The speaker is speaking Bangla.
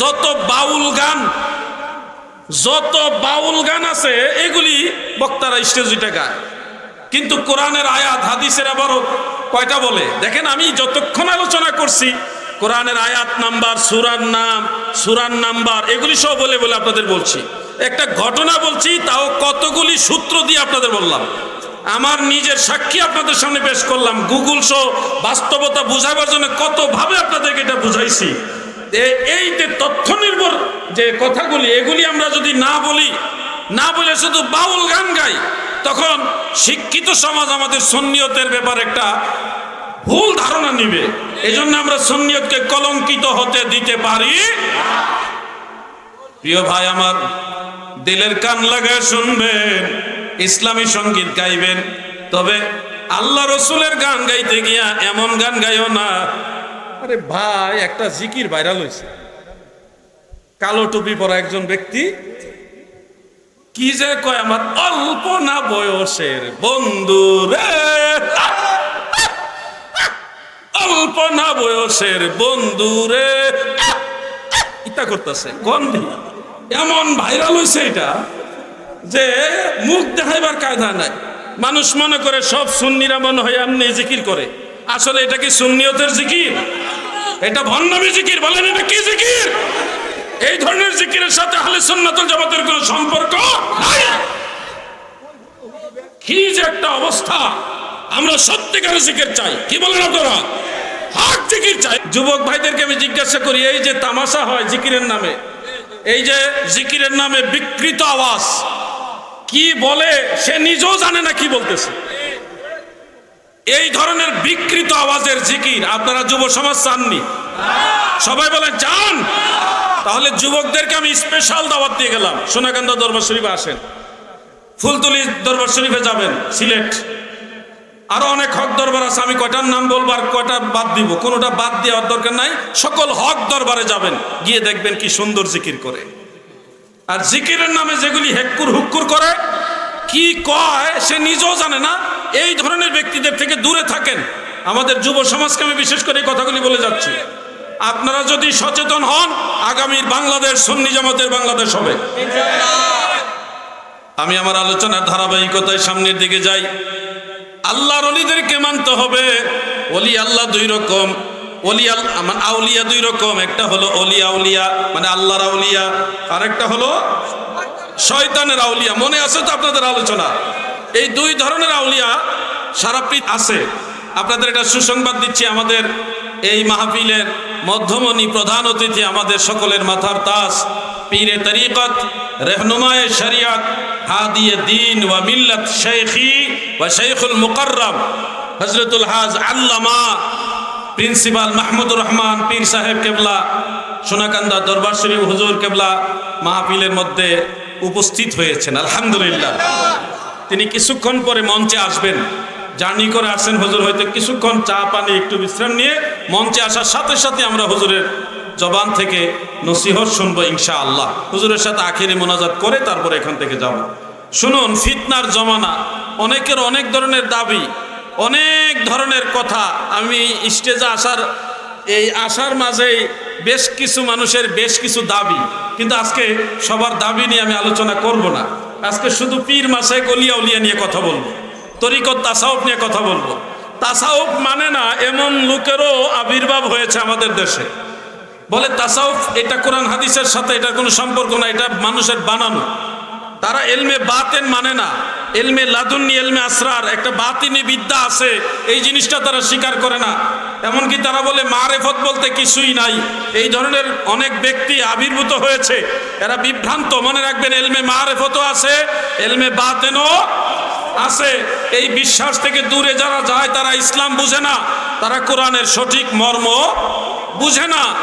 যত বাউল গান, যত বাউল গান আছে, এগুলি বক্তারা স্টেজে গায়। কিন্তু কোরআনের আয়াত, হাদিসের আবারও কয়টা বলে? দেখেন আমি যতক্ষণ আলোচনা করছি, কোরআনের আয়াত নাম্বার, সুরার নাম, সুরার নাম্বার, এগুলি সব বলে বলে আপনাদের বলছি। একটা ঘটনা বলছি, তাও কতগুলি সূত্র দিয়ে আপনাদের বললাম। আমার নিজের সাক্ষী আপনাদের সামনে পেশ করলাম। গুগল শো বাস্তবতা বুঝাবার জন্য কতভাবে আপনাদেরকে এটা বুঝাইছি। এই যে তথ্য নির্ভর, যে কথাগুলি, এগুলি আমরা যদি না বলি, না বলে শুধু বাউল গান গাই, তখন শিক্ষিত সমাজ আমাদের সন্নিয়তের ব্যাপার একটা ভুল ধারণা নিবে। এই জন্য আমরা সন্নিয়তকে কলঙ্কিত হতে দিতে পারি। প্রিয় ভাই আমার, দিলের কান লাগায় শুনবেন, ইসলামী সংগীত গাইবেন, তবে আল্লাহ রসুলের গান গাইতে গিয়া এমন গান গাইও না আরে ভাই, একটা জিকির ভাইরাল হয়েছে। কালো টুপি পরা একজন ব্যক্তি কি যে কয়, আমার অল্প না বয়সের বন্ধু রে। অল্প না বয়সের বন্ধু রে। ইতা করতেছে গন্ধি এমন ভাইরাল হয়েছে এটা যে মুখ দেখাইবার কায়দা নাই। মানুষ মনে করে সব সুন্নিরা মনে হয় এমনি জিকির করে। আসলে এটা কি সুন্নিয়তের জিকির? এটা ভণ্ডামি জিকির, বলেন এটা কি জিকির? এই ধরনের জিকিরের সাথে আহলে সুন্নাতুল জামাতের কোনো সম্পর্ক নাই? কি যে একটা অবস্থা। আমরা সত্যিকার জিকির চাই। কি বলেন আপনারা? হক জিকির চাই। যুবক ভাইদেরকে আমি জিজ্ঞাসা করি, এই যে তামাশা হয় জিকিরের নামে, এই যে জিকিরের নামে বিকৃত আওয়াজ, কি বলে? সে নিজেও জানে না কি বলতেছে। এই ধরনের বিকৃত আওয়াজের জিকির আপনারা যুব সমাজ চাননি? সবাই বলে, চান! তাহলে যুবকদেরকে আমি স্পেশাল দাওয়াত দিয়ে গেলাম। সোনাকান্দা দরবার শরীফে আসেন। ফুলতুলি দরবার শরীফে যাবেন, সিলেট। আরও অনেক হক দরবার আছে, আমি কয়টার নাম বলব আর কয়টা বাদ দিব? কোনোটা বাদ দেওয়ার দরকার নাই। সকল হক দরবারে যাবেন, গিয়ে দেখবেন কি সুন্দর জিকির করে। আর জিকিরের নামে যেগুলি হেক্কুর হুক্কুর করে কি কয় সে নিজেও জানে না। এই ধরনের ব্যক্তিদের থেকে দূরে থাকেন। আমাদের যুব সমাজকে আমি বিশেষ করে এই কথাগুলি বলে যাচ্ছি। আপনারা যদি সচেতন হন, আগামীর বাংলাদেশ, সুন্নি জামাতের বাংলাদেশ হবে। আমি আমার আলোচনার ধারাবাহিকতায় সামনের দিকে যাই। আল্লাহর অলিদেরকে মানতে হবে। অলি আল্লাহ দুই রকম। অলি মানে আউলিয়া দুই রকম। একটা হলো অলি আউলিয়া মানে আল্লাহর আউলিয়া। আর একটা হলো শয়তানের আউলিয়া। মনে আছে তো আপনাদের আলোচনা? এই দুই ধরনের আউলিয়া সারা পৃথ আছে। আপনাদের এটা সুসংবাদ দিচ্ছি, আমাদের এই মাহফিলের মধ্যমণি প্রধান অতিথি আমাদের সকলের মাথার তাস, পীরে তরিকত, রেহনুমায় শরিয়ত, হাদিয়ে দিন ওয়া মিল্লত শেখি ওয়া শেখুল মুকররম হজরতুল হাজ আল্লামা প্রিন্সিপাল মাহমুদুর রহমান, পীর সাহেব কেবলা, সোনাকান্দা দরবার শরীফ হুজুর কেবলা মাহফিলের মধ্যে উপস্থিত হয়েছেন, আলহামদুলিল্লাহ। তিনি কিছুক্ষণ পরে মঞ্চে আসবেন। জার্নি করে আসেন হুজুর হয়তো কিছুক্ষণ চা পানি একটু বিশ্রাম নিয়ে মঞ্চে আসার সাথে সাথে আমরা হুজুরের জবান থেকে নসিহত শুনব ইনশা আল্লাহ হুজুরের সাথে আখেরি মোনাজাত করে তারপরে এখান থেকে যাব। শুনুন, ফিতনার জমানা অনেকের অনেক ধরনের দাবি, অনেক ধরনের কথা। আমি স্টেজে আসার, এই আসার মাঝেই বেশ কিছু মানুষের বেশ কিছু দাবি। কিন্তু আজকে সবার দাবি নিয়ে আমি আলোচনা করব না। আজকে শুধু পীর মাসে গলিয়া উলিয়া নিয়ে কথা বলব। তরিকত তাসাউফ নিয়ে কথা বলব। তাসাউফ মানে না এমন লোকেরও আবির্ভাব হয়েছে আমাদের দেশে। বলে তাসাউফ এটা কোরআন হাদিসের সাথে এটার কোনো সম্পর্ক না, এটা মানুষের বানানো। তারা এলমে বাতেন মানে না। এলমে লাদুন্নি, এলমে আসরার একটা বাতিনি বিদ্যা আছে, এই জিনিসটা তারা স্বীকার করে না। এমনকি তারা বলে, মারেফত বলতে কিছুই নাই। এই ধরনের অনেক ব্যক্তি আবির্ভূত হয়েছে। এরা বিভ্রান্ত, মনে রাখবেন, এলমে মারেফতও আছে, এলমে বাতেনও আছে। এই বিশ্বাস থেকে দূরে যারা যায়, তারা ইসলাম বুঝে না। তারা কোরআনের সঠিক মর্ম বুঝে না।